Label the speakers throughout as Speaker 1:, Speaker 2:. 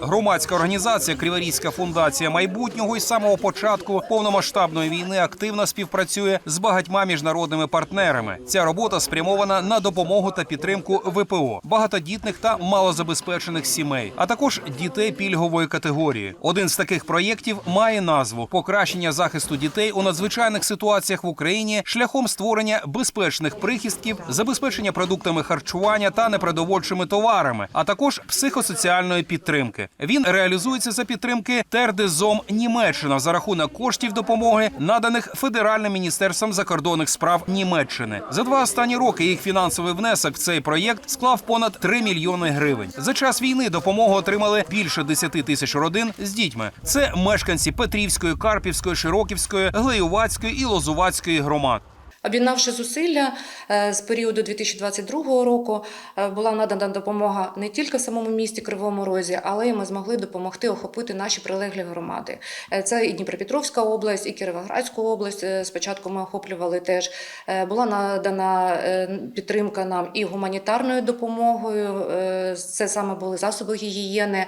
Speaker 1: Громадська організація Криворізька фундація майбутнього із самого початку повномасштабної війни активно співпрацює з багатьма міжнародними партнерами. Ця робота спрямована на допомогу та підтримку ВПО, багатодітних та малозабезпечених сімей, а також дітей пільгової категорії. Один з таких проєктів має назву Покращення захисту дітей у надзвичайних ситуаціях в Україні шляхом створення безпечних прихистків, забезпечення продуктами харчування та непродовольчими товарами, а також психосоціальної підтримки. Він реалізується за підтримки Тердезом Німеччина за рахунок коштів допомоги, наданих Федеральним міністерством закордонних справ Німеччини. За два останні роки їх фінансовий внесок в цей проєкт склав понад 3 мільйони гривень. За час війни допомогу отримали більше 10 тисяч родин з дітьми. Це мешканці Петрівської, Карпівської, Широківської, Глеювацької і Лозувацької громад.
Speaker 2: Об'єднавши зусилля е, з періоду 2022 року, е, була надана допомога не тільки самому місті Кривому Розі, але й ми змогли допомогти охопити наші прилеглі громади. Е, Це і Дніпропетровська область, і Кіровоградську область. Спочатку ми охоплювали теж. Була надана підтримка нам і гуманітарною допомогою. Це саме були засоби гігієни.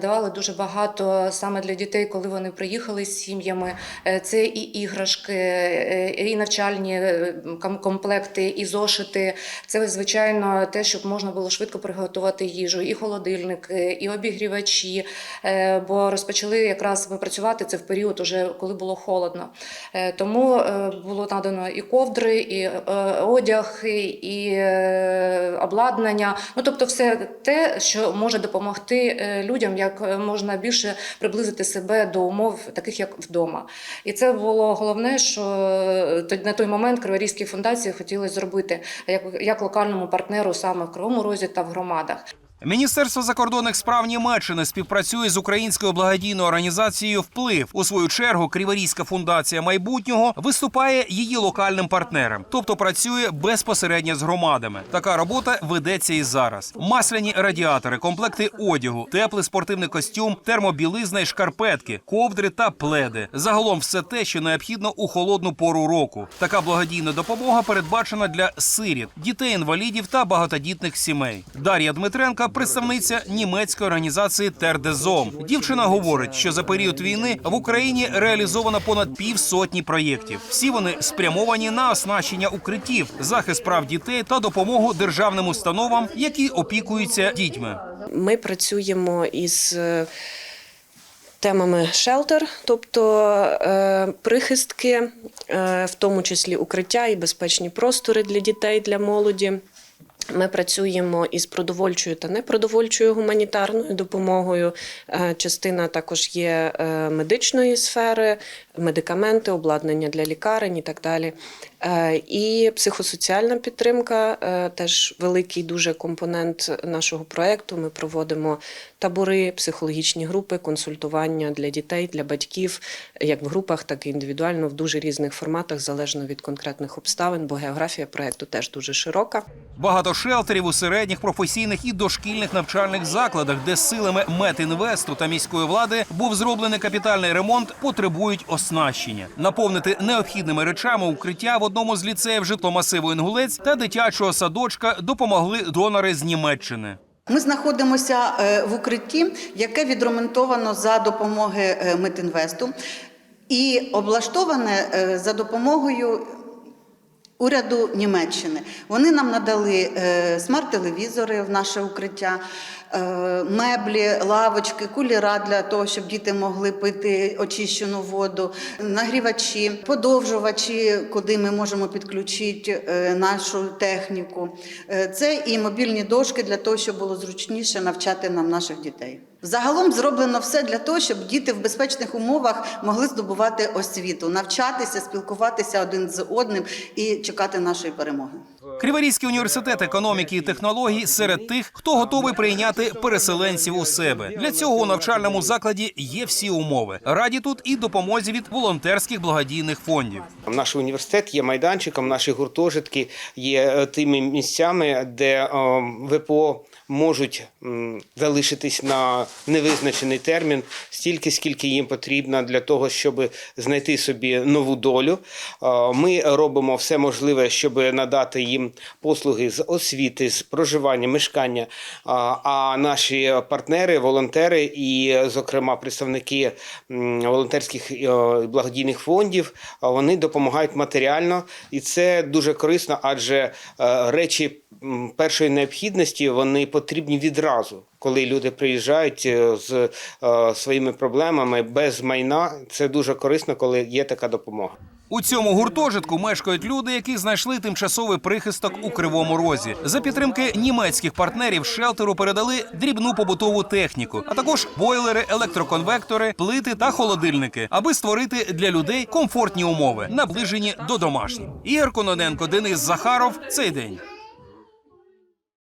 Speaker 2: Давали дуже багато саме для дітей, коли вони приїхали з сім'ями. Це і іграшки, і навчальні комплекти, і зошити. Це звичайно те, щоб можна було швидко приготувати їжу, і холодильники, і обігрівачі. Е, Бо розпочали якраз працювати це в період, уже коли було холодно. Е, Тому е, було надано і ковдри, і е, одяг, і- е, обладнання. Ну тобто, все те, що може допомогти е, людям, як е, можна більше приблизити себе до умов, таких як вдома. І це було головне, що е, на той момент Криворізькій фундації хотіли зробити як, як локальному партнеру саме в Кривому Розі та в громадах.
Speaker 1: Міністерство закордонних справ Німеччини співпрацює з українською благодійною організацією Вплив. У свою чергу Криворізька фундація майбутнього виступає її локальним партнером, тобто працює безпосередньо з громадами. Така робота ведеться і зараз. Масляні радіатори, комплекти одягу, теплий спортивний костюм, термобілизна і шкарпетки, ковдри та пледи. Загалом все те, що необхідно у холодну пору року. Така благодійна допомога передбачена для сиріт, дітей інвалідів та багатодітних сімей. Дар'я Дмитренка, представниця німецької організації Тердезом. Дівчина говорить, що за період війни в Україні реалізовано понад півсотні проєктів. Всі вони спрямовані на оснащення укриттів, захист прав дітей та допомогу державним установам, які опікуються дітьми.
Speaker 3: Ми працюємо із е, темами шелтер, тобто е, прихистки, е, в тому числі укриття і безпечні простори для дітей, для молоді. Ми працюємо із продовольчою та непродовольчою гуманітарною допомогою. Е, Частина також є е, медичної сфери, медикаменти, обладнання для лікарень і так далі. Е, І психосоціальна підтримка теж великий дуже компонент нашого проєкту. Ми проводимо табори, психологічні групи, консультування для дітей, для батьків, як в групах, так і індивідуально в дуже різних форматах, залежно від конкретних обставин, бо географія проєкту теж дуже широка.
Speaker 1: Багато шелтерів у середніх професійних і дошкільних навчальних закладах, де силами Метінвесту та міської влади був зроблений капітальний ремонт, потребують оснащення. Наповнити необхідними речами укриття в одному з ліцеїв житломасиву Інгулець та дитячого садочка допомогли донори з Німеччини.
Speaker 4: Ми знаходимося е, в укритті, яке відремонтовано за допомоги е, Метінвесту і облаштоване е, за допомогою. Уряду Німеччини. Вони нам надали е, смарт-телевізори в наше укриття, меблі, лавочки, куліра для того, щоб діти могли пити очищену воду, нагрівачі, подовжувачі, куди ми можемо підключити е, нашу техніку. Е, це і мобільні дошки для того, щоб було зручніше навчати нам наших дітей. Загалом зроблено все для того, щоб діти в безпечних умовах могли здобувати освіту, навчатися, спілкуватися один з одним і чекати нашої перемоги.
Speaker 1: Криворізький університет економіки і технологій серед тих, хто готовий прийняти переселенців у себе. Для цього у навчальному закладі є всі умови. Раді тут і допомозі від волонтерських благодійних фондів.
Speaker 5: Наш університет є майданчиком, наші гуртожитки є е, тими місцями, де е, ВПО можуть залишитись на невизначений термін стільки, скільки їм потрібно для того, щоб знайти собі нову долю. Е, Ми робимо все можливе, щоб надати їм послуги з освіти, з проживання, мешкання. А- наші партнери, волонтери і, зокрема, представники волонтерських е, і благодійних фондів, вони допомагають матеріально, і це дуже корисно, адже е, речі першої необхідності вони потрібні відразу. Коли люди приїжджають е, з е, своїми проблемами без майна, це дуже корисно, коли є така допомога.
Speaker 1: У цьому гуртожитку мешкають люди, які знайшли тимчасовий прихисток у кривому розі. За підтримки німецьких партнерів шелтеру передали дрібну побутову техніку, а також бойлери, електроконвектори, плити та холодильники, аби створити для людей комфортні умови, наближені до домашніх. Ігор Кононенко, Денис Захаров. Цей день.